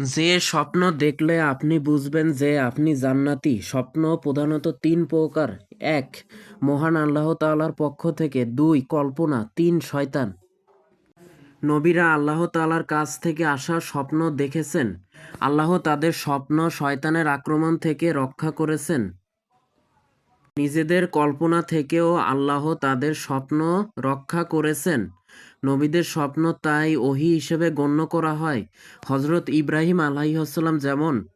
যে স্বপ্ন দেখলে আপনি বুঝবেন যে আপনি জান্নাতি। স্বপ্ন প্রধানত তিন প্রকার। এক, মহান আল্লাহ তালার পক্ষ থেকে। দুই, কল্পনা। তিন, শয়তান। নবীরা আল্লাহ তালার কাছ থেকে আসা স্বপ্ন দেখেছেন। আল্লাহ তাদের স্বপ্ন শয়তানের আক্রমণ থেকে রক্ষা করেছেন। নিজেদের কল্পনা থেকেও আল্লাহ তাদের স্বপ্ন রক্ষা করেছেন। নবীদের স্বপ্ন তাই ওহী হিসেবে গণ্য করা হয়। হজরত ইব্রাহিম আলাহিসাল্লাম যেমন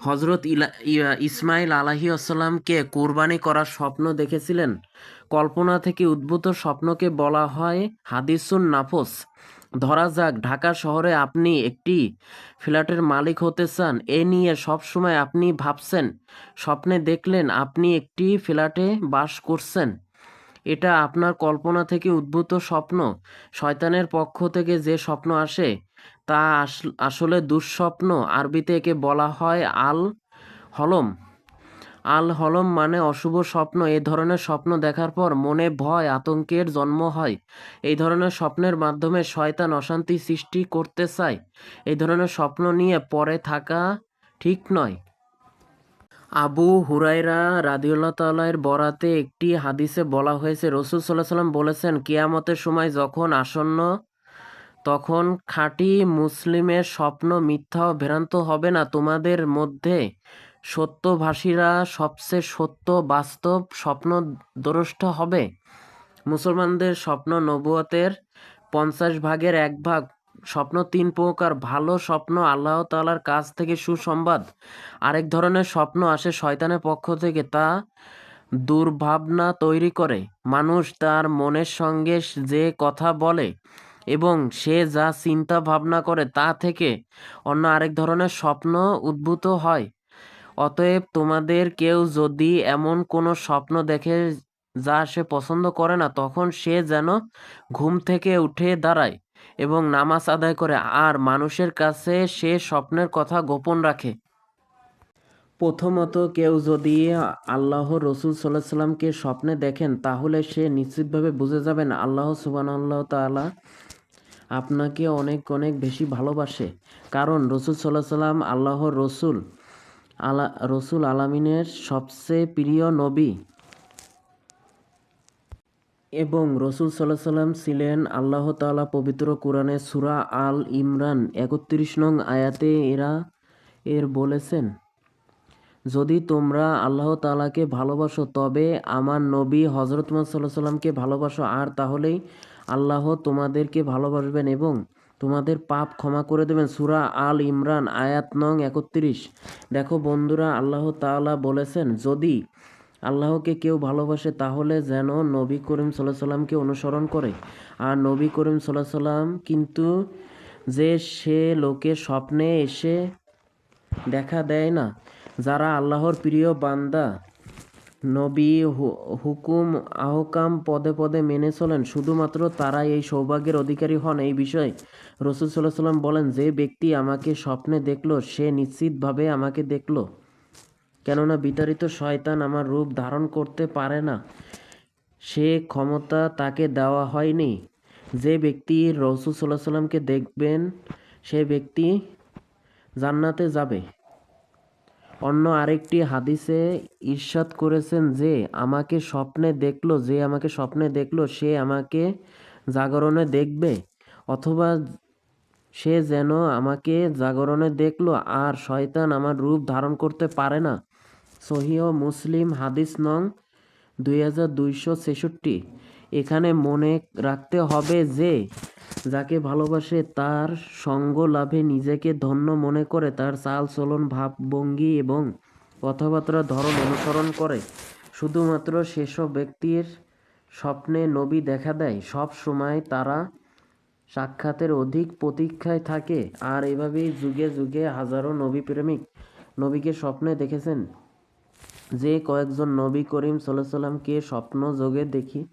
হজরত ইলা- ইসমাইল আলাহিসাল্লামকে কোরবানি করার স্বপ্ন দেখেছিলেন। কল্পনা থেকে উদ্ভূত স্বপ্নকে বলা হয় হাদিসুন নাফস। ধরা যাক ঢাকা শহরে আপনি একটি ফ্ল্যাটের মালিক হতে চান, এ নিয়ে সবসময় আপনি ভাবছেন, স্বপ্নে দেখলেন আপনি একটি ফ্ল্যাটে বাস করছেন। এটা আপনার কল্পনা থেকে উদ্ভূত স্বপ্ন। শয়তানের পক্ষ থেকে যে স্বপ্ন আসে, তা আস- আসলে দুঃস্বপ্ন। আরবিতে একে বলা হয় আল হলম আল হলম মানে অশুভ স্বপ্ন। এ ধরনের স্বপ্ন দেখার পর মনে ভয়, আতঙ্কের জন্ম হয়। এই ধরনের স্বপ্নের মাধ্যমে শয়তান অশান্তি সৃষ্টি করতে চায়। এই ধরনের স্বপ্ন নিয়ে পরে থাকা ঠিক নয়। আবু হুরাইরা রাদিউল্লাহ তাল্লাহের বরাতে একটি হাদিসে বলা হয়েছে, রসুল সাল্লাহ সাল্লাম বলেছেন, কিয়ামতের সময় যখন আসন্ন, তখন খাঁটি মুসলিমের স্বপ্ন মিথ্যা ও ভ্রান্ত হবে না। তোমাদের মধ্যে সত্যভাষীরা সবচেয়ে সত্য, বাস্তব স্বপ্ন দ্রষ্টা হবে? মুসলমানদের স্বপ্ন নবুয়তের পঞ্চাশ ভাগের এক ভাগ। স্বপ্ন তিন প্রকার। ভালো স্বপ্ন আল্লাহ তাআলার কাছ থেকে সুসংবাদ। আরেক ধরনের স্বপ্ন আসে শয়তানের পক্ষ থেকে, তা দুর্ভাবনা তৈরি করে। মানুষ তার মনের সঙ্গে যে কথা বলে এবং সে যা চিন্তা ভাবনা করে তা থেকে অন্য আরেক ধরনের স্বপ্ন উদ্ভূত হয়। অতএব তোমাদের কেউ যদি এমন কোনো স্বপ্ন দেখে যা সে পছন্দ করে না, তখন সে যেন ঘুম থেকে উঠে দাঁড়ায় এবং নামাজ আদায় করে, আর মানুষের কাছে সে স্বপ্নের কথা গোপন রাখে। প্রথমত কেউ যদি আল্লাহ রসুল সাল্লাহ সাল্লামকে স্বপ্নে দেখেন, তাহলে সে নিশ্চিতভাবে বুঝে যাবেন আল্লাহ সুবান আল্লাহ তাআলা আপনাকে অনেক অনেক বেশি ভালোবাসে। কারণ রসুল সাল্লাহ সাল্লাম আল্লাহর রসুল। আলা রসুল আলামিনের সবচেয়ে প্রিয় নবী। এবং রসুল সাল্লাহ সাল্লাম ছিলেন আল্লাহ তাআলা পবিত্র কোরআনে সুরা আল ইমরান একত্রিশ নং আয়াতে এরা এর বলেছেন, যদি তোমরা আল্লাহ তালাকে ভালোবাসো, তবে আমার নবী হজরত সাল্লাহ সাল্লামকে ভালোবাসো, আর তাহলেই আল্লাহ তোমাদেরকে ভালোবাসবেন এবং তোমাদের পাপ ক্ষমা করে দেবেন। সুরা আল ইমরান, আয়াত নং একত্রিশ। দেখো বন্ধুরা, আল্লাহ তাআলা বলেছেন, যদি আল্লাহকে কেউ ভালোবাসে, তাহলে যেন নবী করিম সাল্লাহ সাল্লামকে অনুসরণ করে। আর নবী করিম সাল্লাহ সাল্লাম কিন্তু যে সে লোকের স্বপ্নে এসে দেখা দেয় না, যারা আল্লাহর প্রিয় বান্দা নবী হুকুম, আহকাম পদে পদে মেনে চলেন। শুধুমাত্র তারাই এই সৌভাগ্যের অধিকারী হন এই বিষয়ে। রসুল সাল্লাহ সাল্লাম বলেন, যে ব্যক্তি আমাকে স্বপ্নে দেখল, সে নিশ্চিতভাবে আমাকে দেখল। কেননা বিতাড়িত শয়তান আমার রূপ ধারণ করতে পারে না। সে ক্ষমতা তাকে দেওয়া হয়নি। যে ব্যক্তি রসুল সাল্লাহ সাল্লামকে দেখবেন, সে ব্যক্তি জান্নাতে যাবে। অন্য আরেকটি হাদিসে ইরশাদ করেছেন যে, আমাকে স্বপ্নে দেখল, যে আমাকে স্বপ্নে দেখল, সে আমাকে জাগরণে দেখবে, অথবা সে যেন আমাকে জাগরণে দেখল আর শয়তান আমার রূপ ধারণ করতে পারে না। সহিহ মুসলিম হাদিস নং দুই হাজার দুইশো ছেষট্টি। এখানে মনে রাখতে হবে যে যাকে ভালোবাসে তার সঙ্গ লাভে নিজেকে ধন্য মনে করে, তার চাল, চলন ভাবভঙ্গি এবং কথাবার্তার ধরন অনুসরণ করে। শুধুমাত্র সেসব ব্যক্তির স্বপ্নে নবী দেখা দেয়। সব সময় তারা সাক্ষাতের অধিক প্রতীক্ষায় থাকে আর এভাবেই যুগে যুগে হাজারো নবী প্রেমিক নবীকে স্বপ্নে দেখেছেন। যে কয়েকজন নবী করিম সাল্লামকে স্বপ্ন যোগে দেখি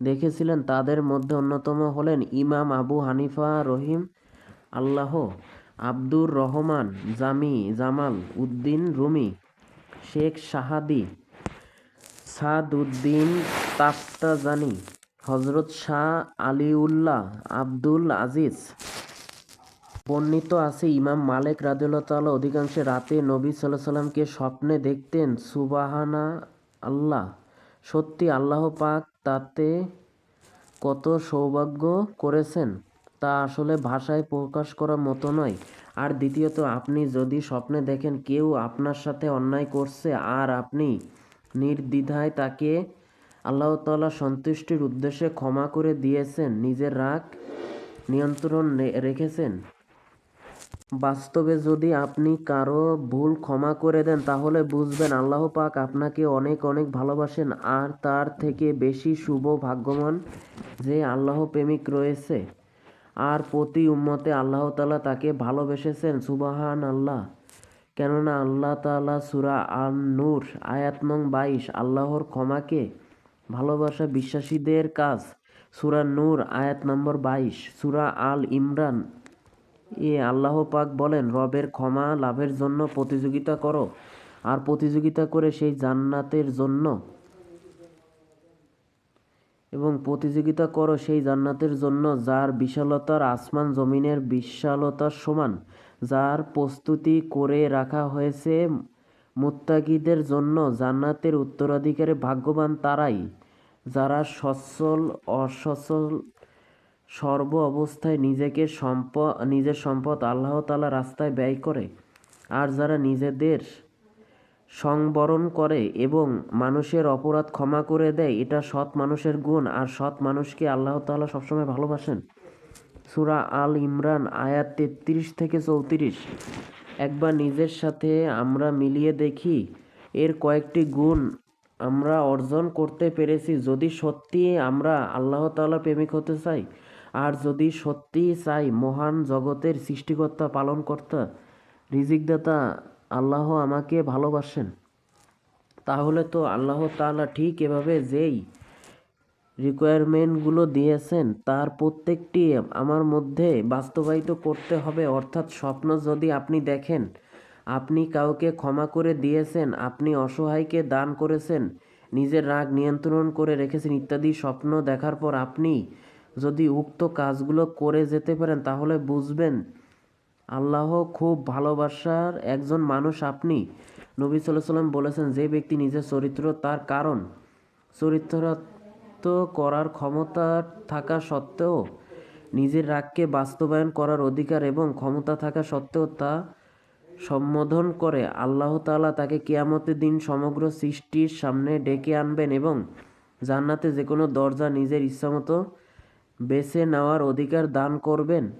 দেখেছিলেন তাদের মধ্যে অন্যতম হলেন ইমাম আবু হানিফা রহিম আল্লাহ, আব্দুর রহমান, জামি, জামাল উদ্দিন রুমি, শেখ সাহাদি সাদউদ্দিন তাফতাজানি হজরত শাহ আলিউল্লাহ আব্দুল আজিজ। বর্ণিত আছে, ইমাম মালিক তাআলা অধিকাংশে রাতে নবী সাল্লাহ সাল্লামকে স্বপ্নে দেখতেন সুবাহানা আল্লাহ সত্যি আল্লাহ পাক তাতে কত সৌভাগ্য করেছেন, তা আসলে ভাষায় প্রকাশ করার মতো নয়। আর দ্বিতীয়ত, আপনি যদি স্বপ্নে দেখেন কেউ আপনার সাথে অন্যায় করছে আর আপনি নির্দ্বিধায় তাকে আল্লাহ তাআলা সন্তুষ্টির উদ্দেশ্যে ক্ষমা করে দিয়েছেন, নিজের রাগ নিয়ন্ত্রণ রেখেছেন বাস্তবে যদি আপনি কারও ভুল ক্ষমা করে দেন, তাহলে বুঝবেন আল্লাহ পাক আপনাকে অনেক অনেক ভালোবাসেন। আর তার থেকে বেশি শুভ ভাগ্যমান যে আল্লাহ প্রেমিক রয়েছে। আর প্রতি উম্মতে আল্লাহ তালা তাকে ভালোবেসেছেন। সুবাহান আল্লাহ কেননা আল্লাহ তাআলা সূরা আন নূর আয়াত নং বাইশ, আল্লাহর ক্ষমাকে ভালোবাসা বিশ্বাসীদের কাজ। সুরা নূর, আয়াত নম্বর বাইশ, সুরা আল ইমরান। এ আল্লাহ পাক বলেন, রবের ক্ষমা লাভের জন্য প্রতিযোগিতা করো আর প্রতিযোগিতা করে সেই জান্নাতের জন্য এবং প্রতিযোগিতা করো সেই জান্নাতের জন্য যার বিশালতার আসমান জমিনের বিশালতার সমান, যার প্রস্তুতি করে রাখা হয়েছে মুত্তাকিদের জন্য জান্নাতের উত্তরাধিকারী ভাগ্যবান তারাই, যারা সচ্ছল, অসচ্ছল সর্ব অবস্থায় নিজেকে সম্পদ নিজের সম্পদ আল্লাহ তাআলা রাস্তায় ব্যয় করে। আর যারা নিজেদের সংবরণ করে এবং মানুষের অপরাধ ক্ষমা করে দেয়, এটা সৎ মানুষের গুণ। আর সৎ মানুষকে আল্লাহ তাআলা সবসময় ভালোবাসেন। সুরা আল ইমরান, আয়াত তেত্রিশ থেকে চৌত্রিশ। একবার নিজের সাথে আমরা মিলিয়ে দেখি, এর কয়েকটি গুণ আমরা অর্জন করতে পেরেছি। যদি সত্যি আমরা আল্লাহ তাআলা প্রেমিক হতে চাই আর যদি সত্যি চাই মহান জগতের সৃষ্টিকর্তা পালনকর্তা রিজিকদাতা আল্লাহ আমাকে ভালোবাসেন, তাহলে তো আল্লাহ তালা ঠিক এভাবে যেই রিকোয়ারমেন্টগুলো দিয়েছেন, তার প্রত্যেকটি আমার মধ্যে বাস্তবায়িত করতে হবে। অর্থাৎ স্বপ্ন যদি আপনি দেখেন, আপনি কাউকে ক্ষমা করে দিয়েছেন, আপনি অসহায়কে দান করেছেন, নিজের রাগ নিয়ন্ত্রণ করে রেখেছেন ইত্যাদি স্বপ্ন দেখার পর আপনি যদি উক্ত কাজগুলো করে যেতে পারেন, তাহলে বুঝবেন আল্লাহ খুব ভালোবাসার একজন মানুষ আপনি। নবী সাল্লাহ সাল্লাম বলেছেন, যে ব্যক্তি নিজের চরিত্র, তার কারণ চরিত্রাত্ম করার ক্ষমতা থাকা সত্ত্বেও নিজের রাগকে বাস্তবায়ন করার অধিকার এবং ক্ষমতা থাকা সত্ত্বেও তা সম্বোধন করে। আল্লাহ তাআলা তাকে কিয়ামতের দিন সমগ্র সৃষ্টির সামনে ডেকে আনবেন এবং জান্নাতে যে কোনো দরজা নিজের ইচ্ছামতো বেছে নেওয়ার অধিকার দান করবেন।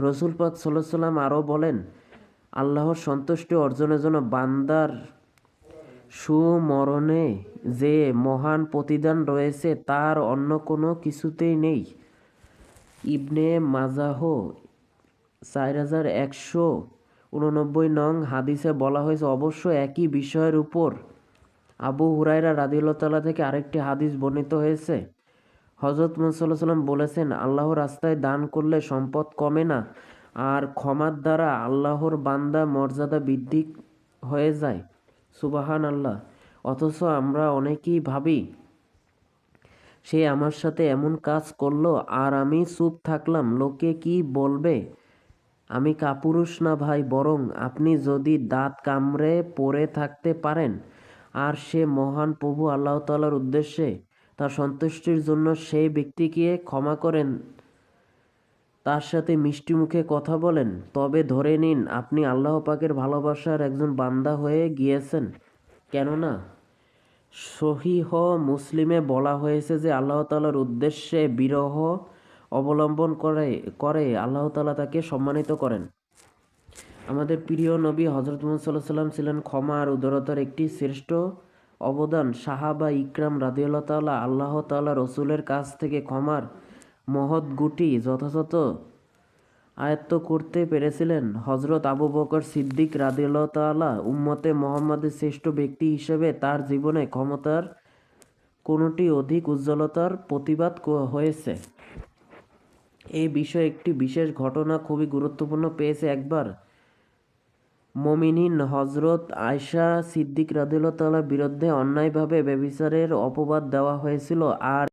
রসুল পাক সাল্লাহ সাল্লাম আরও বলেন, আল্লাহর সন্তুষ্টি অর্জনের জন্য বান্দার সুমরণে যে মহান প্রতিদান রয়েছে, তার অন্য কোনো কিছুতেই নেই। ইবনে মাজাহ, চার হাজার একশো উননব্বই নং হাদিসে বলা হয়েছে অবশ্য একই বিষয়ের উপর আবু হুরাইরা রাদিউল্লাহ তাআলা থেকে আরেকটি হাদিস বর্ণিত হয়েছে। হজরত মুসাল্লাহ সাল্লাম বলেছেন আল্লাহর রাস্তায় দান করলে সম্পদ কমে না, আর ক্ষমার দ্বারা আল্লাহর বান্দা মর্যাদা বৃদ্ধি হয়ে যায়। সুবাহান আল্লাহ অথচ আমরা অনেকেই ভাবি, সে আমার সাথে এমন কাজ করল আর আমি চুপ থাকলাম, লোকে কি বলবে? আমি কাপুরুষ না ভাই, বরং আপনি যদি দাঁত কামড়ে পড়ে থাকতে পারেন। আর সে মহান প্রভু আল্লাহ তাআলার উদ্দেশ্যে তার সন্তুষ্টির জন্য সেই ব্যক্তিকে ক্ষমা করেন। তার সাথে মিষ্টি মুখে কথা বলেন, তবে ধরে নিন, আপনি আল্লাহ পাকের ভালোবাসার একজন বান্দা হয়ে গিয়েছেন। কেননা, সহিহ মুসলিমে বলা হয়েছে যে আল্লাহ তাআলার উদ্দেশ্যে বিরহ অবলম্বন করে করে আল্লাহ তাআলা তাকে সম্মানিত করেন। আমাদের প্রিয় নবী হজরত মুহাম্মদ সাল্লাহ সাল্লাম ছিলেন ক্ষমা আর উদারতার একটি শ্রেষ্ঠ অবদান সাহাবা ইকরাম রাদিউল্লাহ তাআলা আল্লাহ তাআলা রসুলের কাছ থেকে ক্ষমার মহৎ গুটি যথাযথ আয়ত্ত করতে পেরেছিলেন। হজরত আবু বকর সিদ্দিক রাদিউল্লাহ তাআলা উম্মতে মোহাম্মদের শ্রেষ্ঠ ব্যক্তি হিসেবে তার জীবনে ক্ষমতার কোনোটি অধিক উজ্জ্বলতার প্রতিবাদ হয়েছে। এই বিষয়ে একটি বিশেষ ঘটনা খুবই গুরুত্বপূর্ণ পেয়েছে একবার মমিনিন হজরত আয়সা সিদ্দিক রাদুল্লাহ তালার বিরুদ্ধে অন্যায়ভাবে ব্যভিচারের অপবাদ দেওয়া হয়েছিল। আর